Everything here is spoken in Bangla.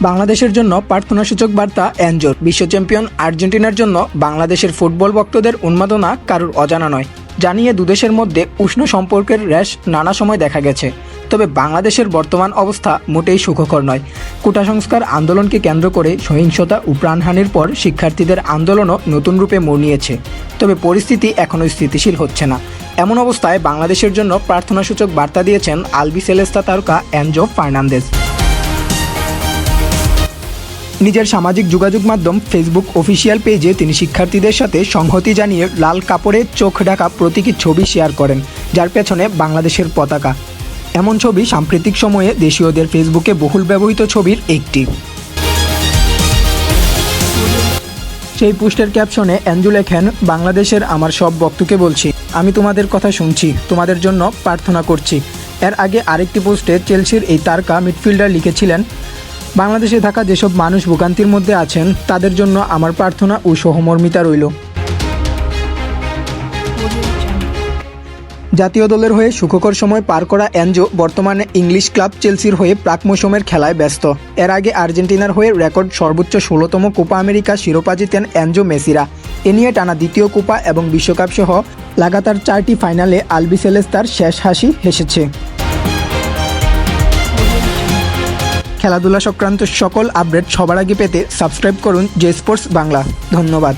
বাংলাদেশের জন্য প্রার্থনাসূচক বার্তা এনজোর। বিশ্ব চ্যাম্পিয়ন আর্জেন্টিনার জন্য বাংলাদেশের ফুটবল ভক্তদের উন্মাদনা কারুর অজানা নয়। জানিয়ে দুদেশের মধ্যে উষ্ণ সম্পর্কের র্যাশ নানা সময় দেখা গেছে। তবে বাংলাদেশের বর্তমান অবস্থা মোটেই সুখকর নয়। কোটা সংস্কার আন্দোলনকে কেন্দ্র করে সহিংসতা ও প্রাণহানির পর শিক্ষার্থীদের আন্দোলনও নতুন রূপে মোড় নিয়েছে তবে পরিস্থিতি এখনও স্থিতিশীল হচ্ছে না। এমন অবস্থায় বাংলাদেশের জন্য প্রার্থনাসূচক বার্তা দিয়েছেন আলবি সেলেস্তা তারকা অ্যানজো ফার্নান্দেজ। নিজের সামাজিক যোগাযোগ মাধ্যম ফেসবুক অফিসিয়াল পেজে তিনি শিক্ষার্থীদের সাথে সংহতি জানিয়ে লাল কাপড়ে চোখ ঢাকা প্রতীকী ছবি শেয়ার করেন, যার পেছনে বাংলাদেশের পতাকা। এমন ছবি সাম্প্রতিক সময়ে দেশীয়দের ফেসবুকে বহুল ব্যবহৃত ছবির একটি। সেই পোস্টের ক্যাপশনে অ্যাঞ্জু লেখেন, বাংলাদেশের আমার সব বক্তকে বলছি, আমি তোমাদের কথা শুনছি, তোমাদের জন্য প্রার্থনা করছি। এর আগে আরেকটি পোস্টে চেলসির এই তারকা মিডফিল্ডার লিখেছিলেন বাংলাদেশে থাকা যেসব মানুষ ভোগান্তির মধ্যে আছেন, তাদের জন্য আমার প্রার্থনা ও সহমর্মিতা রইল। জাতীয় দলের হয়ে সুখকর সময় পার করা অ্যানজো বর্তমানে ইংলিশ ক্লাব চেলসির হয়ে প্রাক মৌসুমের খেলায় ব্যস্ত। এর আগে আর্জেন্টিনার হয়ে রেকর্ড সর্বোচ্চ ষোলোতম কোপা আমেরিকা শিরোপা জিতেন অ্যানজো মেসিরা। এ নিয়ে টানা দ্বিতীয় কোপা এবং বিশ্বকাপ সহ লাগাতার চারটি ফাইনালে আলবি সেলেস তার শেষ হাসি হেসেছে। খেলাধুলা সংক্রান্ত সকল আপডেট সবার আগে পেতে সাবস্ক্রাইব করুন জে স্পোর্টস বাংলা। ধন্যবাদ।